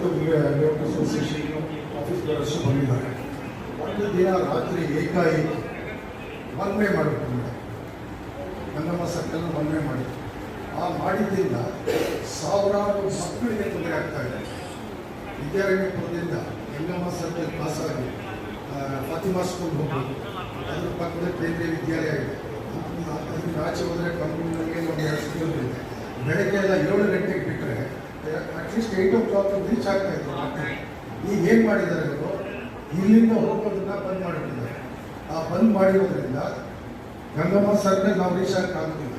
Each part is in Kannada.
ಇವತ್ತು ಲೇಔಟ್ ಅಸೋಸಿಯೇಷನ್ ಆಫೀಸ್ಗಳಷ್ಟು ಬಂದಿದ್ದಾರೆ ಒಂದು ದಿನ ರಾತ್ರಿ ಏಕಾಏಕಿ ಮನ್ಮೆ ಮಾಡಿಬಿಟ್ಟು ನಮ್ಮ ಸರ್ಕಲ್ ಮನ್ಮೆ ಮಾಡಿದ್ರು ಆ ಮಾಡಿದ್ರಿಂದ ಸಾವಿರಾರು ಮಕ್ಕಳಿಗೆ ತೊಂದರೆ ಆಗ್ತಾ ಇದೆ ವಿದ್ಯಾರಣ್ಯಪುರದಿಂದ ಹೆಂಗಮ್ಮ ಸರ್ಕಲ್ ಪಾಸಾಗಿ ಫಾತಿಮಾ ಸ್ಕೂಲ್ ಹೋಗ್ಬೋದು ಅದ್ರ ಪಕ್ಕದ ಕೇಂದ್ರೀಯ ವಿದ್ಯಾಲಯ ಇದೆ ಅದಕ್ಕೆ ಆಚೆ ಹೋದರೆ ಕಂಪ್ನಿಗಳಿಗೆ ಒಂದು ಸ್ಕೂಲ್ ಇದೆ ಬೆಳಗ್ಗೆ ಎಲ್ಲ ಏಳು ಗಂಟೆ at least eight o'clock reach ಆಗ್ತಾ ಇದ್ರು ಈಗ ಏನು ಮಾಡಿದ್ದಾರೆ ಅವರು ಇಲ್ಲಿಂದ ಹೋಗೋದನ್ನ ಬಂದ್ ಮಾಡಿಬಿಟ್ಟಿದ್ದಾರೆ. ಆ ಬಂದ್ ಮಾಡಿರೋದ್ರಿಂದ ಗಂಗಮ್ಮ ಸರ್ಕಲ್ ನಾವು ರೀಚ್ ಆಗೋಕ್ಕಾಗೋದಿಲ್ಲ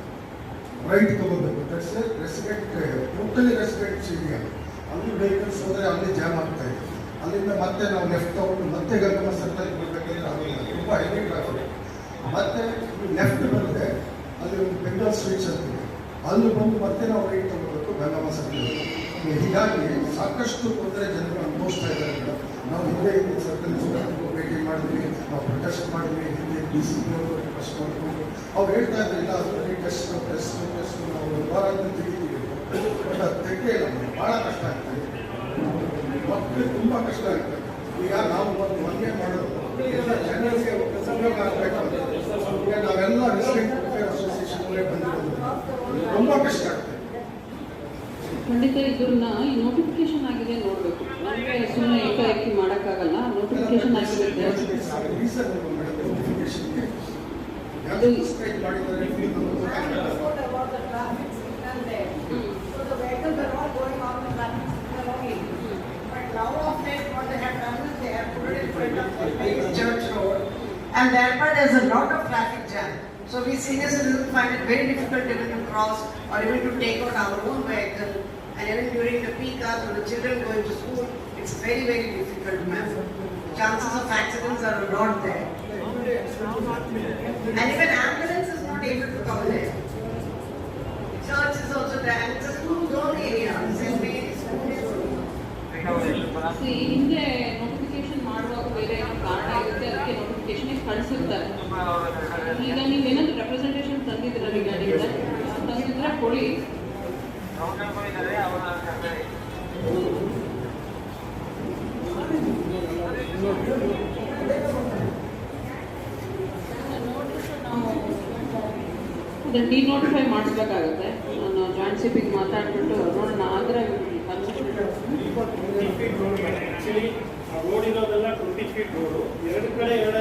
ರೈಟ್ ತಗೋಬೇಕು. That's resident totally resident area ಅಲ್ಲಿ ವೆಹಿಕಲ್ಸ್ ಹೋದರೆ ಅಲ್ಲಿ ಜಾಮ್ ಆಗ್ತಾ ಇದೆ. ಅಲ್ಲಿಂದ ಮತ್ತೆ ನಾವು ಲೆಫ್ಟ್ ತಗೊಂಡು ಮತ್ತೆ ಗಂಗಮ್ಮ ಸರ್ಕಲ್ ಬರಬೇಕಂದ್ರೆ ಆಗೋದಿಲ್ಲ ತುಂಬ ಹೈಲೈಟ್ ಆಗೋದು ಮತ್ತೆ ಲೆಫ್ಟ್ ಬಂದರೆ ಅಲ್ಲಿ ಒಂದು ಬೆಂಗಾಲ್ ಸ್ವೀಟ್ಸ್ ಅಂತಿದೆ ಅಲ್ಲಿ ಬಂದು ಮತ್ತೆ ನಾವು ರೈಟ್ ತಗೋಬೇಕು ಗಂಗಮ್ಮ ಸರ್ಕಲ್ ಹೀಗಾಗಿ ಸಾಕಷ್ಟು ತೊಂದರೆ ಜನರು ಅನುಭವಿಸ್ತಾ ಇದ್ದಾರೆ ನಾವು ಹಿಂದೆ ಹಿಂದೆ ಸರ್ಕಲ್ ಭೇಟಿ ಮಾಡಿದ್ವಿ, ನಾವು ಪ್ರೊಟೆಸ್ಟ್ ಮಾಡಿದ್ವಿ, ಹಿಂದೆ ಡಿ ಸಿ ಪಿ ಅವರು ಪ್ರೊಟೆಸ್ಟ್ ಮಾಡಿಕೊಂಡು. ಅವ್ರು ಹೇಳ್ತಾ ಇದ್ರು, ಇಲ್ಲ ಅದರಲ್ಲಿ ಟೆಸ್ಟ್ ಟೆಸ್ಟ್ ಟೆಸ್ಟ್ ನಾವು ವಾರ ತೆಗಿತೀವಿ ಬಟ್ ಅದು ತೆಗೆ ಭಾಳ ಕಷ್ಟ ಆಗ್ತದೆ ಮಕ್ಕಳಿಗೆ ತುಂಬ ಕಷ್ಟ ಆಗ್ತದೆ ಈಗ ನಾವು ಒಂದು ಮನೆ ಮಾಡೋದು. ಜನರಿಗೆ ಸಂಯೋಗ ಆಗಬೇಕಂದ್ರೆ ಈಗ ನಾವೆಲ್ಲ ರೆಸಿಡೆಂಟ್ ವೆಲ್ಫೇರ್ ಅಸೋಸಿಯೇಷನ್ ಬಂದಿರೋದು ತುಂಬ ಕಷ್ಟ ಆಗ್ತದೆ ಖಂಡಿತ ಇದ್ರನ್ನ ಈ ನೋಟಿಫಿಕೇಶನ್ ಆಗಿದೆ ನೋಡ್ಬೇಕು ಅಂದ್ರೆ ಸುಮ್ಮನೆ ಏಕಾಏಕಿ ಮಾಡೋಕ್ಕಾಗಲ್ಲ ನೋಟಿಫಿಕೇಶನ್ ಆಗಿರುತ್ತೆ and ಸರ್ ಒಂದು a lot of traffic jam. But of church a lot of So we seniors citizens find it very difficult even to cross or even to take out our own vehicle. And even during the peak hours when the children going to school, it's very, very difficult, ma'am. Chances of accidents are a lot there. And even ambulance is not able to come there. Church is also there, and it's a school zone area, St. Mary's School Zone. ಈ ಕಳಿಸಿರ್ತಾರೆ ಈಗ ನೀವೇನಾದ್ರು ರೆಪ್ರೆಸೆಂಟೇಷನ್ ತಂದಿದ್ದೀರ ರಿಗಾರ್ಡಿಂಗ್ ತಂದಿದ್ರೆ ಕೊಡಿ. ಡಿ ಡಿನೋಟಿಫೈ ಮಾಡಿಸ್ಬೇಕಾಗತ್ತೆ. ನಾನು ಜಾಯಿಂಟ್ ಸಿಪಿಗೆ ಮಾತಾಡ್ಬಿಟ್ಟು ನೋಡೋಣ ಆದರೆ ಆಕ್ಚುಲಿ ರೋಡ್ ಇರೋದೆಲ್ಲ ಟ್ವೆಂಟಿ ಫೀಟ್ ರೋಡು ಎರಡು ಕಡೆ ಎರಡು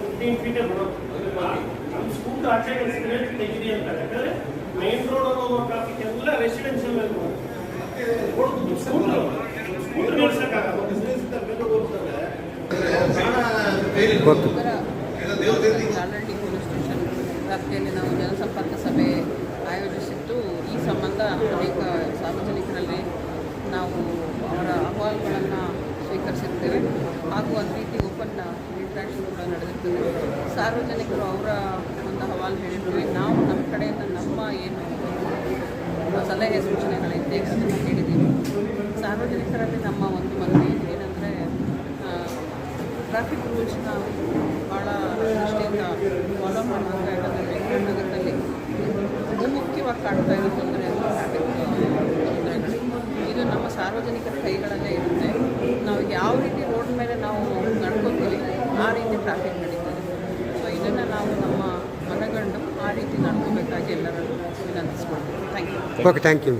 ಫಿಫ್ಟೀನ್ ಫೀಟೇ ಬರೋದು. ನಮ್ಮ ಸ್ಕೂಲ್ ಆಚೆ ಕಳಿಸಿದ್ರೆ ತೆಗಿರಿ ಅಂತ. ಯಾಕಂದ್ರೆ ಮೈನ್ ರೋಡ್ ಹೋಗೋ ಟ್ರಾಫಿಕ್ ಎಲ್ಲ ರೆಸಿಡೆನ್ಷಿಯಲ್ ರೋಡ್ ಸ್ಕೂಲ್ ಸ್ಕೂಲ್ ನಿಲ್ಸಕ್ಕಾಗಲ್ಲ ಜಾಲಹಳ್ಳಿ ಪೊಲೀಸ್ ಸ್ಟೇಷನ್ ವ್ಯಾಪ್ತಿಯಲ್ಲಿ ನಾವು ಜನಸಂಪರ್ಕ ಸಭೆ ಆಯೋಜಿಸಿದ್ದು ಈ ಸಂಬಂಧ ಅನೇಕ ಸಾರ್ವಜನಿಕರಲ್ಲಿ ನಾವು ಅವರ ಅಹವಾಲುಗಳನ್ನು ಸ್ವೀಕರಿಸಿರ್ತೇವೆ ಹಾಗೂ ಅದೇ ರೀತಿ ಓಪನ್ ನಡೆದಿರ್ತದೆ ಸಾರ್ವಜನಿಕರು ಅವರ ಒಂದು ಹವಾಲು ಹೇಳಿದ್ರು. ನಾವು ನಮ್ಮ ಕಡೆಯಿಂದ ನಮ್ಮ ಏನು ಸಲಹೆ ಸೂಚನೆಗಳಿದ್ದೆ ಅದನ್ನು ಹೇಳಿದ್ದೀವಿ ಸಾರ್ವಜನಿಕರಲ್ಲಿ ನಮ್ಮ ಒಂದು ಮನವಿ ಏನಂದರೆ ಟ್ರಾಫಿಕ್ ರೂಲ್ಸ್ನ ಭಾಳ ದೃಷ್ಟಿಯಿಂದ ಫಾಲೋ ಮಾಡಬೇಕು ಯಾಕಂದರೆ ಬೆಂಗಳೂರು ನಗರದಲ್ಲಿ ಬಹುಮುಖ್ಯವಾಗಿ ಕಾಡ್ತಾ ಇರೋ ತೊಂದರೆ ಅಂದರೆ ಟ್ರಾಫಿಕ್ ತೊಂದರೆಗಳು. ಇದು ನಮ್ಮ ಸಾರ್ವಜನಿಕರ ಕೈಗಳಲ್ಲೇ ಇರುತ್ತೆ. ನಾವು ಯಾವ ರೀತಿ ರೋಡ್ ಮೇಲೆ ನಾವು ನಡ್ಕೋತೀವಿ, ಆ ರೀತಿ ಟ್ರಾಫಿಕ್ ನಡೀತದೆ ಸೊ ಇದನ್ನು ನಾವು ನಮ್ಮ ಮನಗಂಡು ಆ ರೀತಿ ನಡ್ಕೋಬೇಕಾಗಿ ಎಲ್ಲರನ್ನು ವಿನಂತಿಸ್ಕೊಳ್ತೀನಿ. Thank you okay thank you